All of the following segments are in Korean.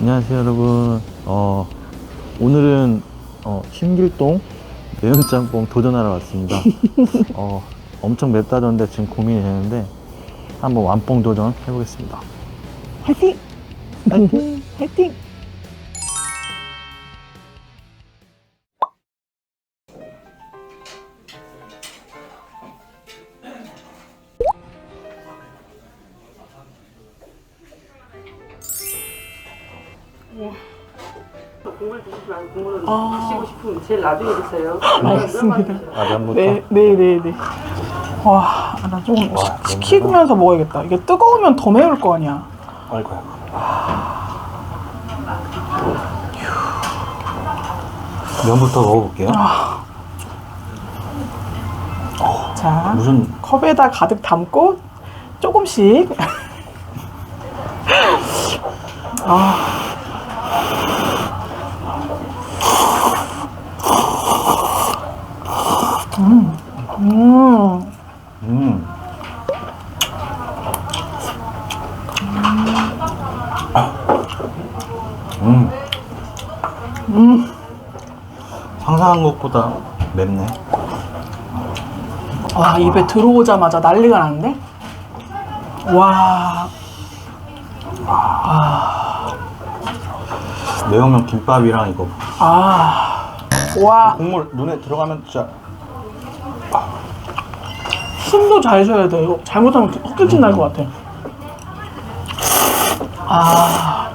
안녕하세요 여러분 어, 오늘은 어, 신길동 매운짬뽕 도전하러 왔습니다 어, 엄청 맵다던데 지금 고민이 되는데 한번 완뽕 도전 해보겠습니다 화이팅! 화이팅! 화이팅! 말고 국물을 아. 드시고 싶으면 제일 나중에 드세요. 알겠습니다. 아 면부터? 네, 네, 네, 네. 와, 나 조금 와, 시- 식히면서 먹어야겠다. 이게 뜨거우면 더 매울 거 아니야. 아이고야 면부터 먹어볼게요 자, 무슨 컵에다 가득 담고 조금씩. 아. 음, 음, 음. 상상한 것보다 맵네. 와, 입에 들어오자마자 난리가 나는데? 와, 매우면 김밥이랑 이거. 아, 와, 국물 눈에 들어가면 진짜 숨도 잘 쉬어야 돼. 이거 잘못하면 헛기침 날 것 같아. 아,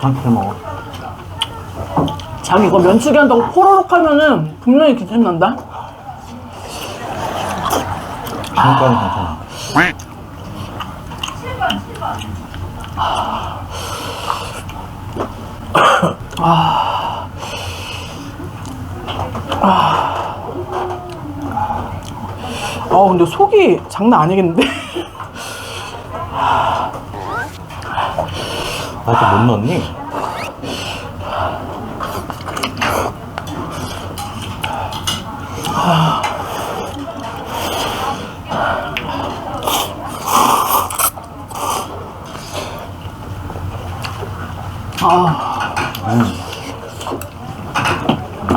한테 먹어. 자기 이거 면치기 한다고 포로록 하면은 분명히 기침 난다? 지금까지 괜찮아. 아, 근데 속이 장난 아니겠는데? 나한테 못 넣었니?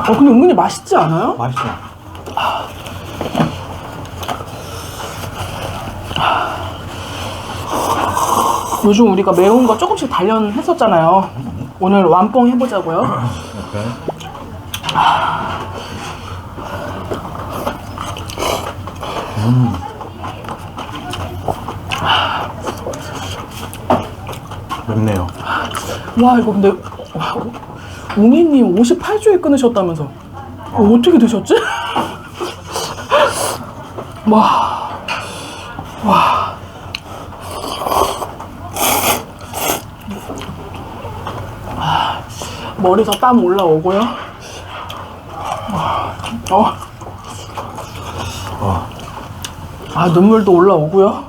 어, 근데 은근히 맛있지 않아요? 맛있어. 요즘 우리가 매운 거 조금씩 단련했었잖아요. 오늘 완뽕 해보자고요. 오케이. 음. 맵네요. 와, 이거 근데, 와, 웅이님 58주에 끊으셨다면서. 이거 어떻게 드셨지? 와, 와. 아, 머리서 땀 올라오고요. 와, 어. 아, 눈물도 올라오고요.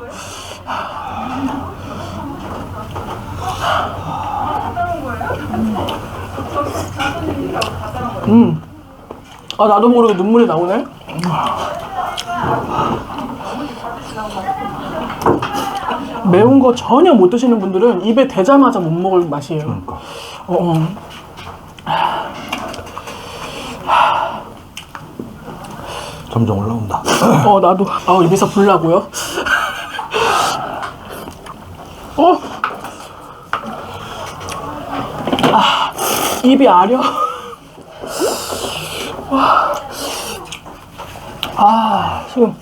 음. 아, 나도 모르게 눈물이 나오네. 매운 거 전혀 못 드시는 분들은 입에 대자마자 못 먹을 맛이에요. 그러니까. 어, 어. 점점 올라온다. 어, 나도. 아, 입에서 불 나고요. 어? 아, 입이 아려. 와. 아, 지금.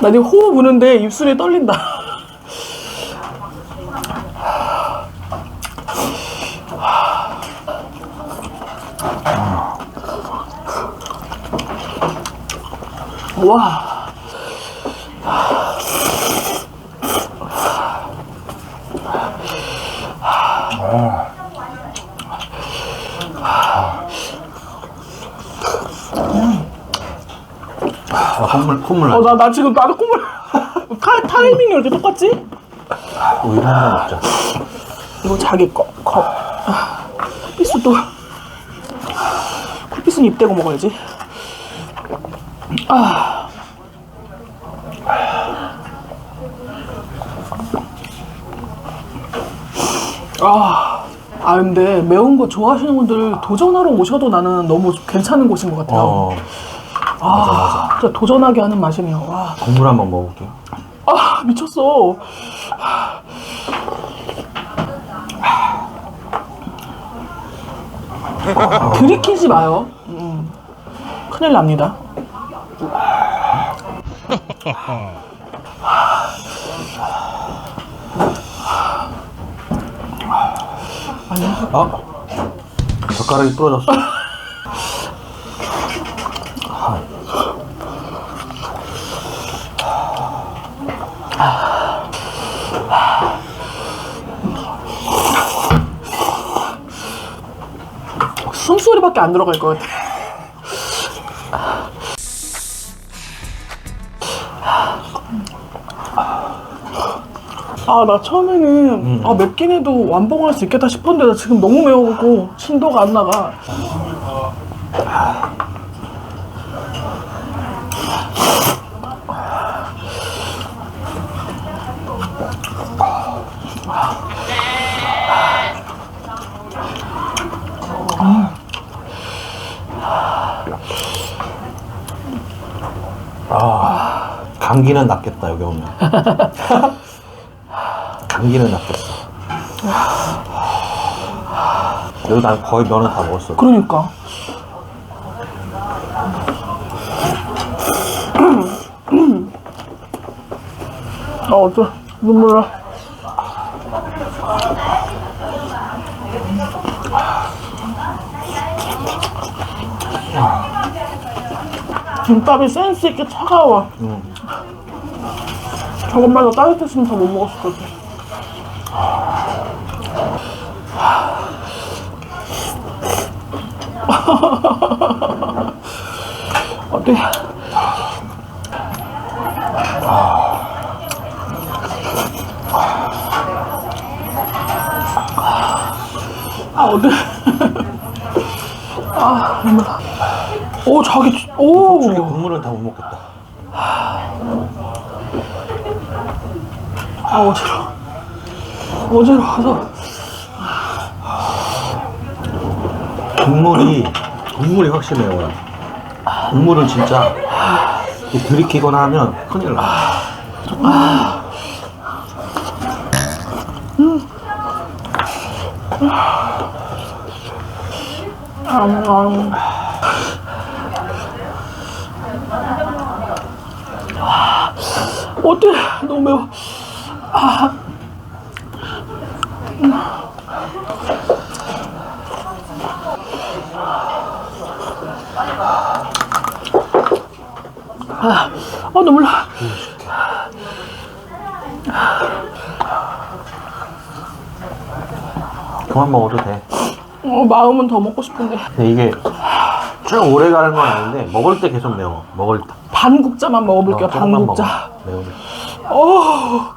나 지금 호흡 부는데 입술이 떨린다. 와. 아, 콧물 콧물 나. 어, 나, 나 지금 나도 콧물. 타, 타이밍이 왜 똑같지? 우유 하나 먹자. 이거 자기 거, 컵. 아, 삐스도. 쿨피스는 입대고 먹어야지. 아. 아. 아, 근데 매운 거 좋아하시는 분들 도전하러 오셔도 나는 너무 괜찮은 곳인 것 같아요. 어. 아, 진짜 도전하게 하는 맛이네요. 와, 국물 한번 먹어볼게요. 아 미쳤어. 들이키지 마요. 음, 큰일 납니다. 아, 젓가락이 부러졌어. 숨소리밖에 안 들어갈 것 같아. 아, 나 처음에는 아, 맵긴 해도 완봉할 수 있겠다 싶었는데 나 지금 너무 매우고 진도가 안 나가. 감기는 낫겠다 여기 오면. 감기는 낫겠어. 여기 난 거의 면은 다 먹었어. 그러니까. 아, 어쩌, 눈물 나. 김밥이 센스 있게 차가워. 저것만 더 따뜻했으면 더못 먹었을 것 같아. 어때? 아, 어때? 아, 나. 오, 자기, 오. 국물은 다 못 먹겠다. 아, 어지러워. 어지러워서. 국물이 국물이 확실히 매워요. 국물은 진짜 이 들이키거나 하면 큰일 나. 음, 음. 어때? 너무 매워. 아, 아 눈물 나. 그만 먹어도 돼. 어, 마음은 더 먹고 싶은데 근데 이게 쭉 오래 가는 건 아닌데 먹을 때 계속 매워. 먹을 때. 반 국자만 먹어볼게요. 어, 조금만 먹어. 반국자. 매운. 어,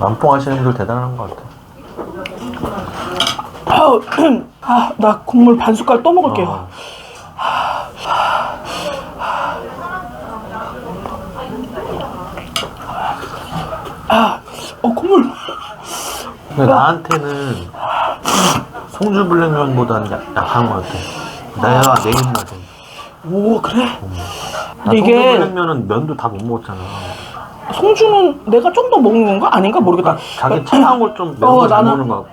완봉 하시는 분들 대단한 것 같아. 아우, 아, 나 국물 반 숟갈 또 먹을게요. 어. 아, 어 국물. 근데 나한테는 송주불냉면보다는 약, 약한 것 같아. 내가 내 입맛에. 오 그래? 나 근데 이게 송주불냉면은 면도 다 못 먹었잖아. 송주는 내가 좀 더 먹는 건가? 아닌가 모르겠다. 자기 차가운 걸좀 매운 어, 거잘 나는- 먹는 거 같고.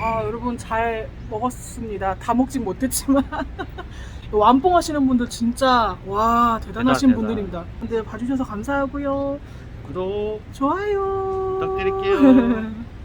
아 여러분 잘 먹었습니다. 다 먹진 못했지만 완봉 하시는 분들 진짜 와 대단하신 대단, 대단. 분들입니다. 근데 봐주셔서 감사하고요. 구독 좋아요. 부탁드릴게요.